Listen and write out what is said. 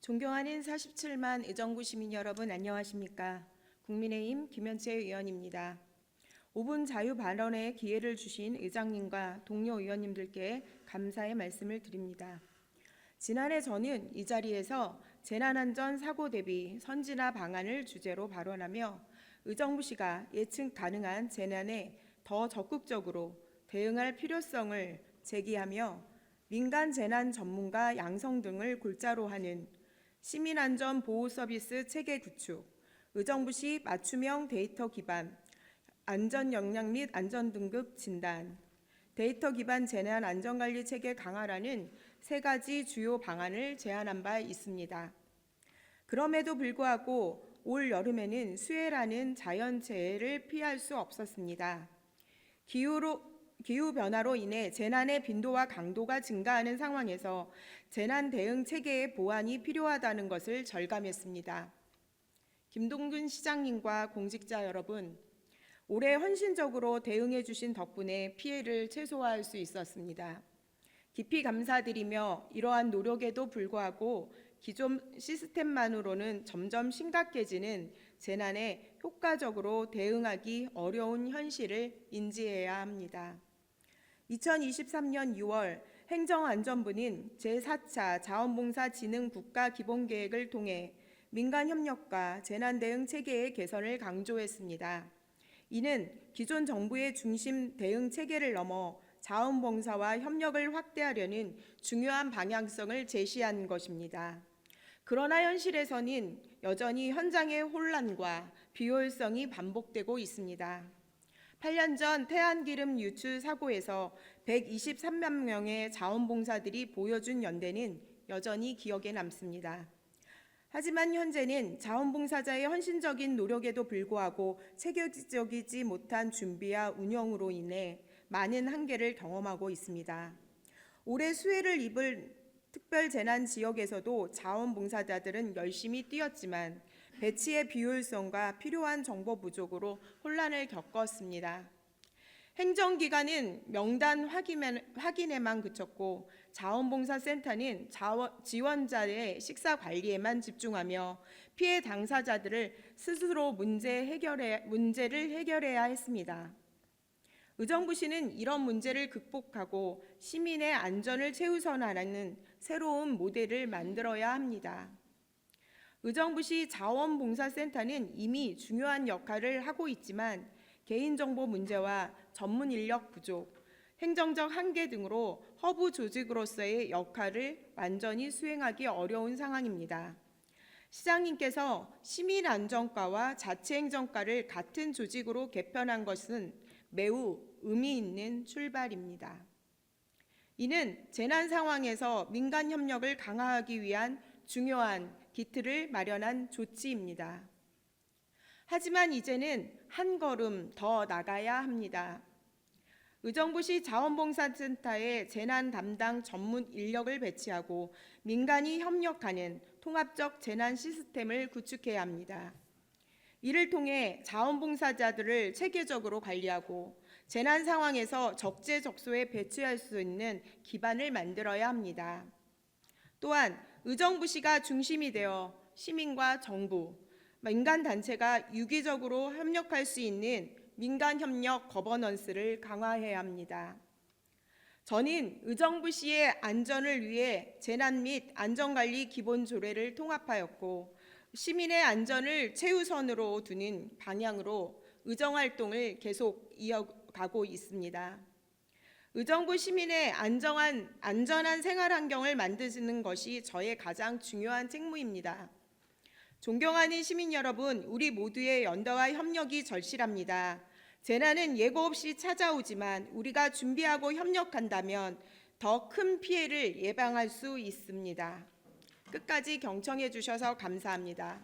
존경하는 47만 의정부 시민 여러분 안녕하십니까? 국민의힘 김현채 의원입니다. 5분 자유 발언의 기회를 주신 의장님과 동료 의원님들께 감사의 말씀을 드립니다. 지난해 저는 이 자리에서 재난안전 사고 대비 선진화 방안을 주제로 발언하며 의정부시가 예측 가능한 재난에 더 적극적으로 대응할 필요성을 제기하며 민간 재난 전문가 양성 등을 골자로 하는 시민안전 보호 서비스 체계 구축, 의정부시 맞춤형 데이터 기반 안전 역량 및 안전 등급 진단, 데이터 기반 재난 안전관리 체계 강화라는 세 가지 주요 방안을 제안한 바 있습니다. 그럼에도 불구하고 올 여름에는 수해라는 자연재해를 피할 수 없었습니다. 기후로 기후 변화로 인해 재난의 빈도와 강도가 증가하는 상황에서 재난 대응 체계의 보완이 필요하다는 것을 절감했습니다. 김동균 시장님과 공직자 여러분, 올해 헌신적으로 대응해 주신 덕분에 피해를 최소화할 수 있었습니다. 깊이 감사드리며 이러한 노력에도 불구하고 기존 시스템만으로는 점점 심각해지는 재난에 효과적으로 대응하기 어려운 현실을 인지해야 합니다. 2023년 6월 행정안전부는 제4차 자원봉사 진흥 국가기본계획을 통해 민간 협력과 재난대응 체계의 개선을 강조했습니다. 이는 기존 정부의 중심 대응 체계를 넘어 자원봉사와 협력을 확대하려는 중요한 방향성을 제시한 것입니다. 그러나 현실에서는 여전히 현장의 혼란과 비효율성이 반복되고 있습니다. 8년 전 태안기름 유출 사고에서 123만 명의 자원봉사들이 보여준 연대는 여전히 기억에 남습니다. 하지만 현재는 자원봉사자의 헌신적인 노력에도 불구하고 체계적이지 못한 준비와 운영으로 인해 많은 한계를 경험하고 있습니다. 올해 수해를 입을 특별 재난 지역에서도 자원봉사자들은 열심히 뛰었지만 배치의 비효율성과 필요한 정보 부족으로 혼란을 겪었습니다. 행정기관은 명단 확인에, 확인에만 그쳤고 자원봉사센터는 자원, 지원자의 식사 관리에만 집중하며 피해 당사자들을 스스로 문제 해결해, 문제를 해결해야 했습니다. 의정부시는 이런 문제를 극복하고 시민의 안전을 최우선하는 새로운 모델을 만들어야 합니다. 의정부시 자원봉사센터는 이미 중요한 역할을 하고 있지만 개인정보 문제와 전문 인력 부족, 행정적 한계 등으로 허브 조직으로서의 역할을 완전히 수행하기 어려운 상황입니다. 시장님께서 시민안전과와 자치행정과를 같은 조직으로 개편한 것은 매우 의미 있는 출발입니다. 이는 재난 상황에서 민간 협력을 강화하기 위한 중요한 기틀을 마련한 조치입니다. 하지만 이제는 한 걸음 더 나가야 합니다. 의정부시 자원봉사센터에 재난 담당 전문 인력을 배치하고 민간이 협력하는 통합적 재난 시스템을 구축해야 합니다. 이를 통해 자원봉사자들을 체계적으로 관리하고 재난 상황에서 적재적소에 배치할 수 있는 기반을 만들어야 합니다. 또한 의정부시가 중심이 되어 시민과 정부, 민간 단체가 유기적으로 협력할 수 있는 민간 협력 거버넌스를 강화해야 합니다. 저는 의정부시의 안전을 위해 재난 및 안전관리 기본 조례를 통합하였고 시민의 안전을 최우선으로 두는 방향으로 의정 활동을 계속 이어가고 있습니다. 의정부 시민의 안정한 안전한 생활 환경을 만드는 것이 저의 가장 중요한 책무입니다. 존경하는 시민 여러분, 우리 모두의 연대와 협력이 절실합니다. 재난은 예고 없이 찾아오지만 우리가 준비하고 협력한다면 더 큰 피해를 예방할 수 있습니다. 끝까지 경청해 주셔서 감사합니다.